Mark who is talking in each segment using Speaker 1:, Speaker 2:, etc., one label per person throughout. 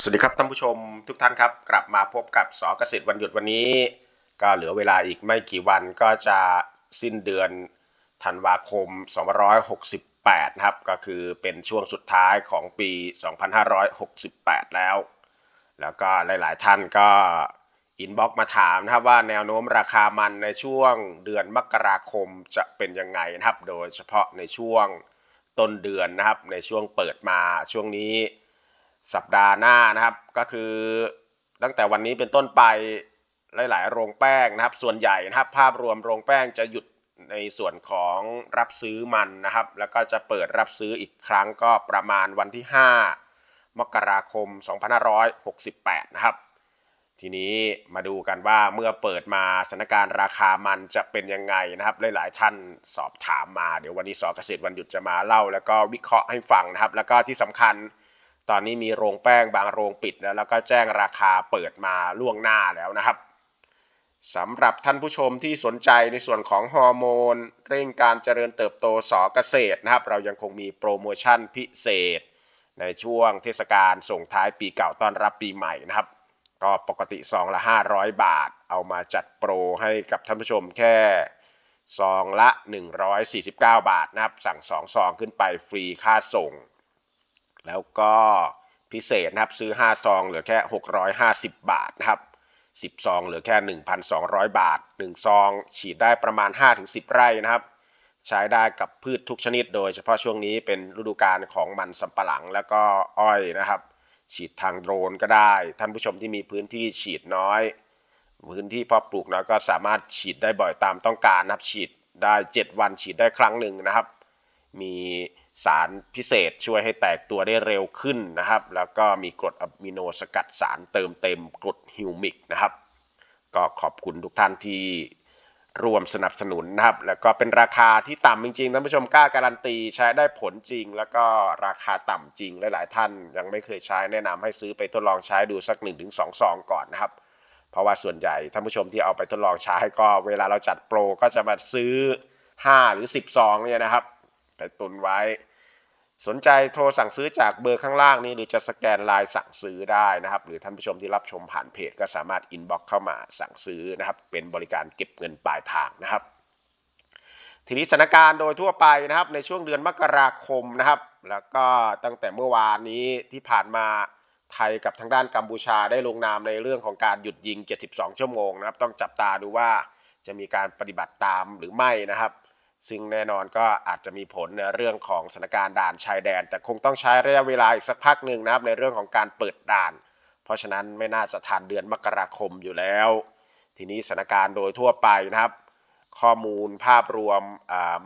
Speaker 1: สวัสดีครับท่านผู้ชมทุกท่านครับ กลับมาพบกับสอเกษตรวันหยุดวันนี้ ก็เหลือเวลาอีกไม่กี่วันก็จะสิ้นเดือนธันวาคม 2568 นะครับ ก็คือเป็นช่วงสุดท้ายของปี 2568 แล้ว แล้วก็หลาย ๆ ท่านก็อินบ็อกมาถามนะครับว่าแนวโน้มราคามันในช่วงเดือนมกราคมจะเป็นยังไงนะครับ โดยเฉพาะในช่วงต้นเดือนนะครับในช่วงเปิดมาช่วงนี้ สัปดาห์หน้านะครับก็คือตั้งแต่วันนี้เป็นต้นไปหลาย ๆ โรงแป้งนะครับ ส่วนใหญ่นะครับภาพรวมโรงแป้งจะหยุดในส่วนของรับซื้อมันนะครับ แล้วก็จะเปิดรับซื้ออีกครั้งก็ประมาณวันที่ 5 มกราคม 2568 นะครับ ทีนี้มาดูกันว่าเมื่อเปิดมาสถานการณ์ราคามันจะเป็นยังไงนะครับ หลาย ๆ ท่านสอบถามมาเดี๋ยววันนี้สอเกษตรวันหยุดจะมาเล่า แล้วก็วิเคราะห์ให้ฟังนะครับ แล้วก็ที่สำคัญ ตอนนี้มีโรงแป้งบางโรงปิดแล้วแล้วก็แจ้งราคาเปิดมาล่วงหน้าแล้วนะครับสำหรับท่านผู้ชมที่สนใจในส่วนของฮอร์โมน เร่งการเจริญเติบโตสอเกษตรนะครับ เรายังคงมีโปรโมชั่นพิเศษ ในช่วงเทศกาลส่งท้ายปีเก่าต้อนรับปีใหม่นะครับ ก็ปกติซองละ 500 บาท เอามาจัดโปรให้กับท่านผู้ชมแค่ซองละ 149 บาทนะครับ สั่ง 2 ซองขึ้นไปฟรีค่าส่ง แล้วก็พิเศษนะครับซื้อ 5 ซองเหลือแค่ 650 บาทนะครับ10 ซองเหลือแค่ 1,200 บาท 1 ซอง ฉีดได้ประมาณ 5-10 ไร่นะครับ ใช้ได้กับพืชทุกชนิด โดยเฉพาะช่วงนี้เป็นฤดูกาลของมันสำปะหลังแล้วก็อ้อยนะครับ ฉีดทางโดรนก็ได้ ท่านผู้ชมที่มีพื้นที่ฉีดน้อย พื้นที่เพาะปลูกน้อยก็สามารถฉีดได้บ่อยตามต้องการนะครับ ฉีดได้ 7 วันฉีดได้ครั้งหนึ่งนะครับ มีสารพิเศษช่วยให้แตกตัวได้เร็วขึ้นนะครับ แล้วก็มีกรดอะมิโนสกัดสารเติมเต็มกรดฮิวมิกนะครับ ก็ขอบคุณทุกท่านที่ร่วมสนับสนุนนะครับ แล้วก็เป็นราคาที่ต่ำจริงๆท่านผู้ชมกล้าการันตีใช้ได้ผลจริง แล้วก็ราคาต่ำจริงหลายๆท่านยังไม่เคยใช้แนะนำให้ซื้อไปทดลองใช้ดูสัก 1-2 ซองก่อนนะครับ เพราะว่าส่วนใหญ่ท่านผู้ชมที่เอาไปทดลองใช้ก็เวลาเราจัดโปรก็จะมาซื้อ 5 หรือ 10 ซองเนี่ยนะครับ ไปตุนไว้ สนใจโทรสั่งซื้อจากเบอร์ข้างล่างนี้หรือจะสแกนไลน์สั่งซื้อได้นะครับ หรือท่านผู้ชมที่รับชมผ่านเพจ ก็สามารถอินบ็อกเข้ามาสั่งซื้อนะครับ เป็นบริการเก็บเงินปลายทางนะครับ ทีนี้สถานการณ์โดยทั่วไปนะครับ ในช่วงเดือนมกราคมนะครับ แล้วก็ตั้งแต่เมื่อวานนี้ที่ผ่านมาไทยกับทางด้านกัมพูชาได้ลงนามในเรื่องของการหยุดยิง 72 ชั่วโมงนะครับ ต้องจับตาดูว่าจะมีการปฏิบัติตามหรือไม่นะครับ ซึ่งแน่นอนก็อาจจะมีผลในเรื่องของสถานการณ์ด่านชายแดน แต่คงต้องใช้ระยะเวลาอีกสักพักหนึ่งนะครับในเรื่องของการเปิดด่าน เพราะฉะนั้นไม่น่าจะทันเดือนมกราคมอยู่แล้ว ทีนี้สถานการณ์โดยทั่วไปนะครับ ข้อมูลภาพรวม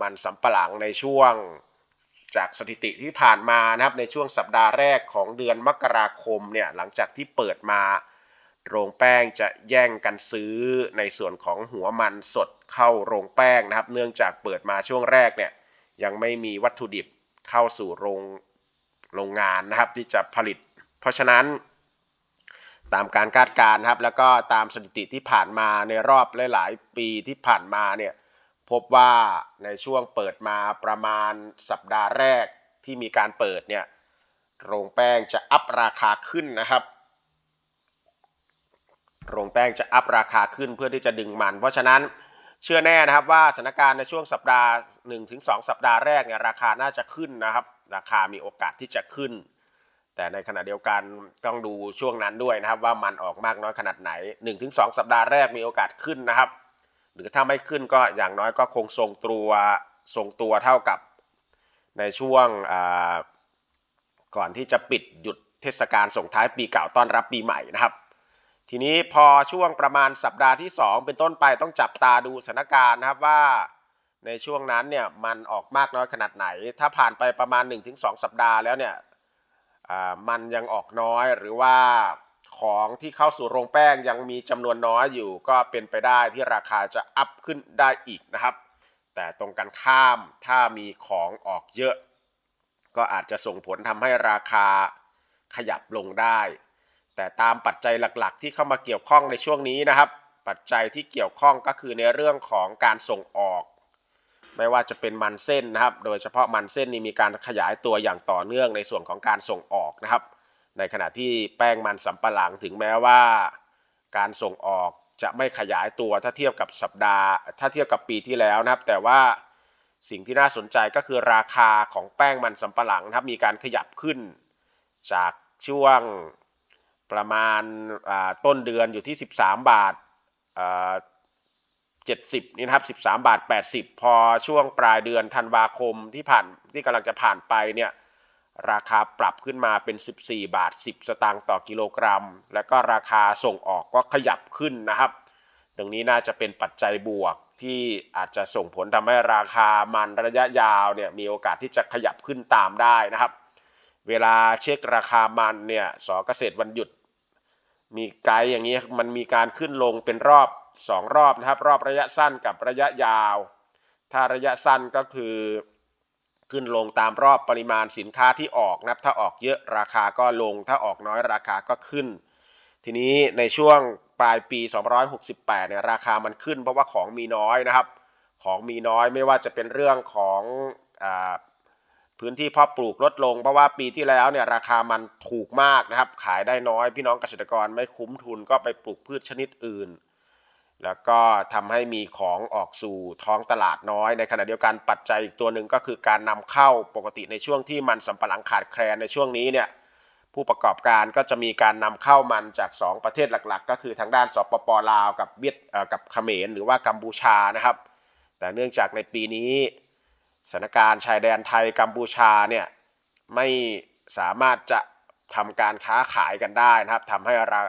Speaker 1: มันสำปะหลังในช่วงจากสถิติที่ผ่านมานะครับในช่วงสัปดาห์แรกของเดือนมกราคมเนี่ยหลังจากที่เปิดมา โรงแป้งจะแย่งกันซื้อในส่วนของหัวมันสดเข้าโรงแป้งนะครับ เนื่องจากเปิดมาช่วงแรกเนี่ยยังไม่มีวัตถุดิบเข้าสู่โรงโรงงานนะครับที่จะผลิต เพราะฉะนั้น ตามการคาดการณ์ครับแล้วก็ตามสถิติที่ผ่านมาในรอบหลายๆ ปีที่ผ่านมาเนี่ยพบว่าในช่วงเปิดมาประมาณสัปดาห์แรกที่มีการเปิดเนี่ยโรงแป้งจะอัพราคาขึ้นนะครับ โรงแป้งจะอัพราคาขึ้นเพื่อที่จะดึงมัน เพราะฉะนั้นเชื่อแน่นะครับว่าสถานการณ์ในช่วงสัปดาห์ 1-2 สัปดาห์แรกเนี่ยราคาน่าจะขึ้นนะครับ ราคามีโอกาสที่จะขึ้น แต่ในขณะเดียวกันต้องดูช่วงนั้นด้วยนะครับว่ามันออกมากน้อยขนาดไหน 1-2 สัปดาห์แรกมีโอกาสขึ้นนะครับ หรือถ้าไม่ขึ้นก็อย่างน้อยก็คงทรงตัวทรงตัวเท่ากับในช่วงก่อนที่จะปิดหยุดเทศกาลส่งท้ายปีเก่าต้อนรับปีใหม่นะครับ ทีนี้พอช่วงประมาณสัปดาห์ที่ 2 เป็นต้นไปต้องจับตาดูสถานการณ์นะครับว่าในช่วงนั้นเนี่ยมันออกมากน้อยขนาดไหน ถ้าผ่านไปประมาณ 1-2 สัปดาห์แล้วเนี่ยมันยังออกน้อยหรือว่าของที่เข้าสู่โรงแป้งยังมีจำนวนน้อยอยู่ก็เป็นไปได้ที่ราคาจะอัพขึ้นได้อีกนะครับ แต่ตรงกันข้ามถ้ามีของออกเยอะ ก็อาจจะส่งผลทำให้ราคาขยับลงได้ แต่ตามปัจจัยหลักๆ ที่เข้ามาเกี่ยวข้องในช่วงนี้นะครับ ปัจจัยที่เกี่ยวข้องก็คือในเรื่องของการส่งออก ไม่ว่าจะเป็นมันเส้นนะครับ โดยเฉพาะมันเส้นนี้มีการขยายตัวอย่างต่อเนื่องในส่วนของการส่งออกนะครับ ในขณะที่แป้งมันสำปะหลังถึงแม้ว่า การส่งออกจะไม่ขยายตัวถ้าเทียบกับสัปดาห์ ถ้าเทียบกับปีที่แล้วนะครับ แต่ว่าสิ่งที่น่าสนใจก็คือราคาของแป้งมันสำปะหลังนะครับ มีการขยับขึ้น จากช่วง ประมาณต้นเดือนอยู่ที่ 13 บาท70นี่นะครับ13 บาท 80 พอช่วงปลายเดือนธันวาคมที่ผ่านที่กำลังจะผ่านไปเนี่ยราคาปรับขึ้นมาเป็น 14 บาท 10 สตางค์ต่อกิโลกรัม และก็ราคาส่งออกก็ขยับขึ้นนะครับ ตรงนี้น่าจะเป็นปัจจัยบวกที่อาจจะส่งผลทำให้ราคามันระยะยาวเนี่ยมีโอกาสที่จะขยับขึ้นตามได้นะครับ เวลาเช็คราคามันเนี่ยสอเกษตรวันหยุด มีไกด์อย่างนี้มันมีการขึ้นลงเป็นรอบ 2 รอบนะครับ รอบระยะสั้นกับระยะยาว ถ้าระยะสั้นก็คือขึ้นลงตามรอบปริมาณสินค้าที่ออกนะครับ ถ้าออกเยอะราคาก็ลง ถ้าออกน้อยราคาก็ขึ้น ทีนี้ในช่วงปลายปี 268 เนี่ยราคามันขึ้นเพราะว่าของมีน้อยนะครับ ของมีน้อยไม่ว่าจะเป็นเรื่องของอ พื้นที่เพาะปลูกลดลง เพราะว่าปีที่แล้วเนี่ยราคามันถูกมากนะครับ ขายได้น้อย พี่น้องเกษตรกรไม่คุ้มทุนก็ไปปลูกพืชชนิดอื่น แล้วก็ทำให้มีของออกสู่ท้องตลาดน้อย ในขณะเดียวกันปัจจัยอีกตัวหนึ่งก็คือการนำเข้าปกติในช่วงที่มันสำปะหลังขาดแคลนในช่วงนี้เนี่ยผู้ประกอบการก็จะมีการนำเข้ามันจาก 2 ประเทศหลักๆ ก็คือทางด้านสปปลาว กับเวียดกับเขมรหรือว่ากัมพูชานะครับ แต่เนื่องจากในปีนี้ สถานการณ์ชายแดนไทยกัมพูชาเนี่ยไม่สามารถจะทำการค้าขายกันได้นะครับทำให้รา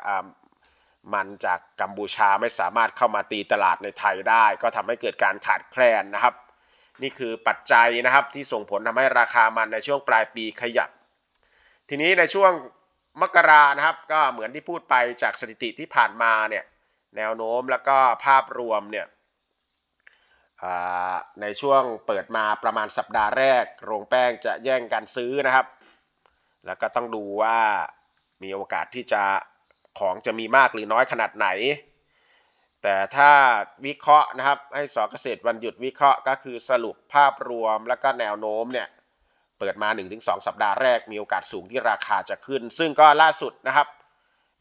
Speaker 1: มันจากกัมพูชาไม่สามารถเข้ามาตีตลาดในไทยได้ ก็ทำให้เกิดการขาดแคลนนะครับ นี่คือปัจจัยนะครับที่ส่งผลทำให้ราคามันในช่วงปลายปีขยับ ทีนี้ในช่วงมกรานะครับ ก็เหมือนที่พูดไปจากสถิติที่ผ่านมาเนี่ยแนวโน้มแล้วก็ภาพรวมเนี่ย ในช่วงเปิดมาประมาณสัปดาห์แรก โรงแป้งจะแย่งกันซื้อนะครับ แล้วก็ต้องดูว่ามีโอกาสที่จะของจะมีมากหรือน้อยขนาดไหน แต่ถ้าวิเคราะห์นะครับ ให้สอเกษตรวันหยุดวิเคราะห์ก็คือสรุปภาพรวมและก็แนวโน้มเนี่ยเปิดมา 1-2 สัปดาห์แรกมีโอกาสสูงที่ราคาจะขึ้น ซึ่งก็ล่าสุดนะครับ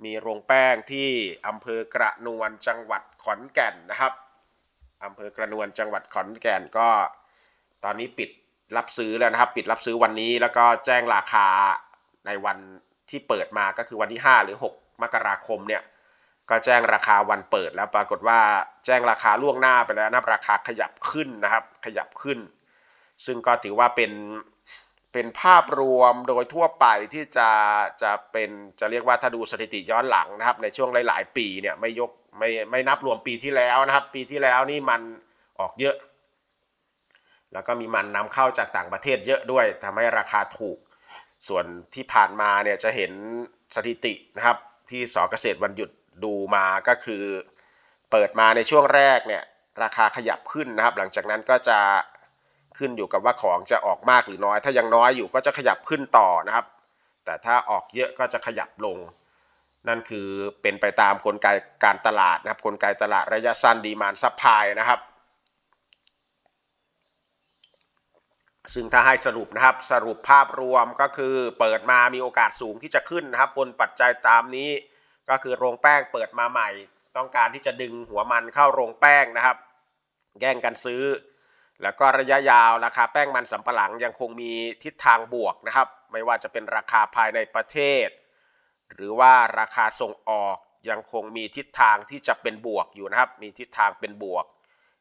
Speaker 1: มีโรงแป้งที่อำเภอกระนวนจังหวัดขอนแก่นนะครับ อำเภอกระนวนจังหวัดขอนแก่นก็ ตอนนี้ปิดรับซื้อแล้วนะครับ ปิดรับซื้อวันนี้แล้วก็แจ้งราคาในวันที่เปิดมาก็คือวันที่ 5 หรือ 6 มกราคมเนี่ยก็แจ้งราคาวันเปิดแล้วปรากฏว่าแจ้งราคาล่วงหน้าไปแล้วนะราคาขยับขึ้นนะครับ ขยับขึ้น ซึ่งก็ถือว่าเป็นเป็นภาพรวมโดยทั่วไปที่จะจะเป็นจะเรียกว่าถ้าดูสถิติย้อนหลังนะครับ ในช่วงหลาย ๆ ปีเนี่ยไม่ยก ไม่ไม่นับรวมปีที่แล้วนะครับ ปีที่แล้วนี่มันออกเยอะ แล้วก็มีมันนำเข้าจากต่างประเทศเยอะด้วยทำให้ราคาถูก ส่วนที่ผ่านมาเนี่ยจะเห็นสถิตินะครับ ที่สเกษตรวันหยุดดูมาก็คือ เปิดมาในช่วงแรกเนี่ยราคาขยับขึ้นนะครับ หลังจากนั้นก็จะขึ้นอยู่กับว่าของจะออกมากหรือน้อย ถ้ายังน้อยอยู่ก็จะขยับขึ้นต่อนะครับ แต่ถ้าออกเยอะก็จะขยับลง นั่นคือเป็นไปตามกลไกการตลาดนะครับกลไกตลาดระยะสั้นดีมานซัพพลายนะครับ ซึ่งถ้าให้สรุปนะครับสรุปภาพรวมก็คือเปิดมามีโอกาสสูงที่จะขึ้นนะครับบนปัจจัยตามนี้ ก็คือโรงแป้งเปิดมาใหม่ ต้องการที่จะดึงหัวมันเข้าโรงแป้งนะครับ แย่งกันซื้อ แล้วก็ระยะยาวราคาแป้งมันสำปะหลังยังคงมีทิศทางบวกนะครับ ไม่ว่าจะเป็นราคาภายในประเทศ หรือว่าราคาส่งออกยังคงมีทิศทางที่จะเป็นบวกอยู่นะครับ มีทิศทางเป็นบวก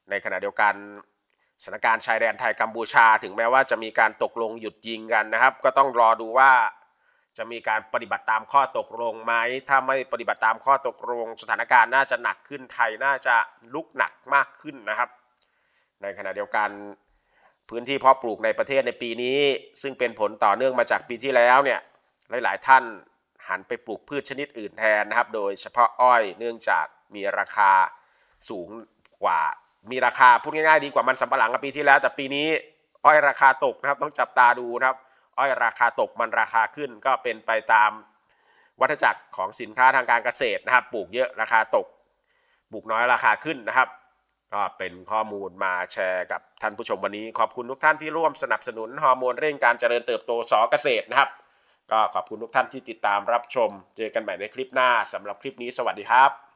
Speaker 1: ในขณะเดียวกันสถานการณ์ชายแดนไทยกัมพูชา ถึงแม้ว่าจะมีการตกลงหยุดยิงกันนะครับ ก็ต้องรอดูว่าจะมีการปฏิบัติตามข้อตกลงไหม ถ้าไม่ปฏิบัติตามข้อตกลง สถานการณ์น่าจะหนักขึ้น ไทยน่าจะลุกหนักมากขึ้นนะครับ ในขณะเดียวกันพื้นที่เพาะปลูกในประเทศในปีนี้ ซึ่งเป็นผลต่อเนื่องมาจากปีที่แล้วเนี่ย หลาย ๆ ท่าน หันไปปลูกพืชชนิดอื่นแทนนะครับ โดยเฉพาะอ้อยเนื่องจากมีราคาสูงกว่า มีราคาพูดง่ายๆดีกว่ามันสำปะหลังกับปีที่แล้ว แต่ปีนี้อ้อยราคาตกนะครับต้องจับตาดูนะครับ อ้อยราคาตกมันราคาขึ้นก็เป็นไปตามวัฏจักรของสินค้าทางการเกษตรนะครับ ปลูกเยอะราคาตก ปลูกน้อยราคาขึ้นนะครับ ก็เป็นข้อมูลมาแชร์กับท่านผู้ชมวันนี้ ขอบคุณทุกท่านที่ร่วมสนับสนุนฮอร์โมนเร่งการเจริญเติบโตสอเกษตรนะครับ ก็ขอบคุณทุกท่านที่ติดตามรับชม เจอกันใหม่ในคลิปหน้าสำหรับคลิปนี้สวัสดีครับ